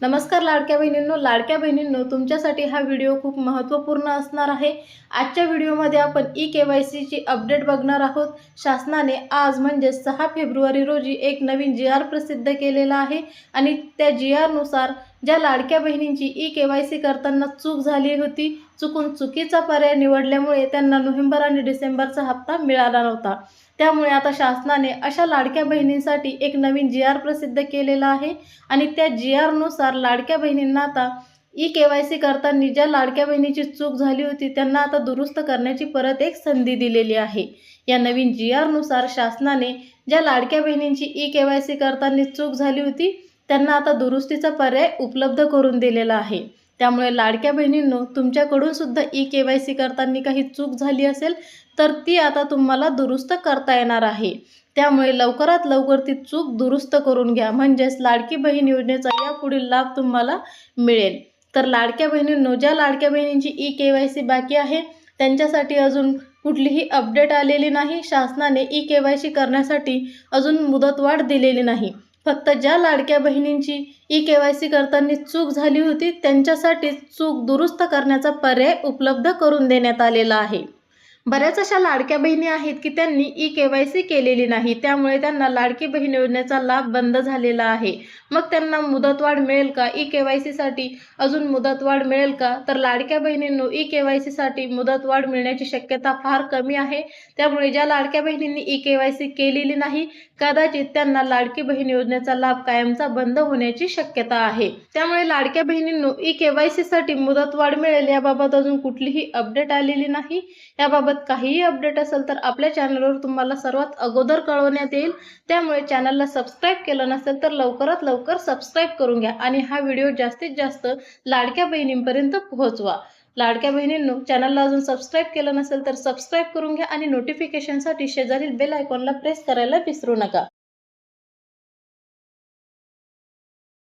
नमस्कार लाडक्या बहिणींनो लाडक्या बहिणींनो तुमच्यासाठी हा व्हिडिओ खूप महत्त्वपूर्ण असणार आहे. आजच्या व्हिडिओमध्ये आपण ई के वाय सीची अपडेट बघणार आहोत. शासनाने आज म्हणजे सहा फेब्रुवारी रोजी एक नवीन जी आर प्रसिद्ध केलेला आहे आणि त्या जी आरनुसार ज्या लाडक्या बहिणींची ई के वाय सी करताना चूक झाली होती चुकून चुकीचा पर्याय निवडल्यामुळे त्यांना नोव्हेंबर आणि डिसेंबरचा हप्ता मिळाला नव्हता. त्यामुळे आता शासनाने अशा लाडक्या बहिणींसाठी एक नवीन जी आर प्रसिद्ध केलेला आहे आणि त्या जी आरनुसार लाडक्या बहिणींना आता ई के वाय सी करताना ज्या लाडक्या बहिणीची चूक झाली होती त्यांना आता दुरुस्त करण्याची परत एक संधी दिलेली आहे. या नवीन जी आरनुसार शासनाने ज्या लाडक्या बहिणींची ई के वाय सी करताना चूक झाली होती त्यांना आता दुरुस्तीचा पर्याय उपलब्ध करून दिलेला आहे. त्यामुळे लाडक्या बहिणींनो तुमच्याकडून सुद्धा ई के वाय सी करताना काही चूक झाली असेल तर ती आता तुम्हाला दुरुस्त करता येणार आहे. त्यामुळे लवकरात लवकर ती चूक दुरुस्त करून घ्या. म्हणजेच लाडकी बहीण योजनेचा यापुढील लाभ तुम्हाला मिळेल. तर लाडक्या बहिणींनो ज्या लाडक्या बहिणींची ई के वाय सी बाकी आहे त्यांच्यासाठी अजून कुठलीही अपडेट आलेली नाही. शासनाने ई के वाय सी करण्यासाठी अजून मुदतवाढ दिलेली नाही. फक्त ज्या लाडक्या बहिणींची ई के वाय सी करताना चूक झाली होती त्यांच्यासाठी चूक दुरुस्त करण्याचा पर्याय उपलब्ध करून देण्यात आलेला आहे. बऱ्याच अशा लाडक्या बहिणी आहेत की त्यांनी ई के वाय सी केलेली नाही. त्यामुळे त्यांना लाडकी बहीण योजनेचा लाभ बंद झालेला आहे. मग त्यांना मुदतवाढ मिळेल का? ई के वाय सीसाठी अजून मुदतवाढ मिळेल का? तर लाडक्या बहिणींनो ई के वाय सीसाठी मुदतवाढ मिळण्याची शक्यता फार कमी आहे. त्यामुळे ज्या लाडक्या बहिणींनी ई के वाय सी केलेली नाही कदाचित त्यांना लाडकी बहीण योजनेचा लाभ कायमचा बंद होण्याची शक्यता आहे. त्यामुळे लाडक्या बहिणींनो ई के वाय सीसाठी मुदतवाढ मिळेल याबाबत अजून कुठलीही अपडेट आलेली नाही. याबाबत काहीही अपडेट असेल तर आपल्या चॅनलवर तुम्हाला सर्वात अगोदर कळवण्यात येईल. त्यामुळे चॅनलला सबस्क्राईब केलं नसेल तर लवकरात लवकर सबस्क्राईब करून घ्या आणि हा व्हिडिओ जास्तीत जास्त लाडक्या बहिणींपर्यंत पोहोचवा. लाडक्या बहिणींनो चॅनलला अजून सबस्क्राईब केलं नसेल तर सबस्क्राईब करून घ्या आणि नोटिफिकेशनसाठी शेजारील बेल आयकॉनला प्रेस करायला विसरू नका.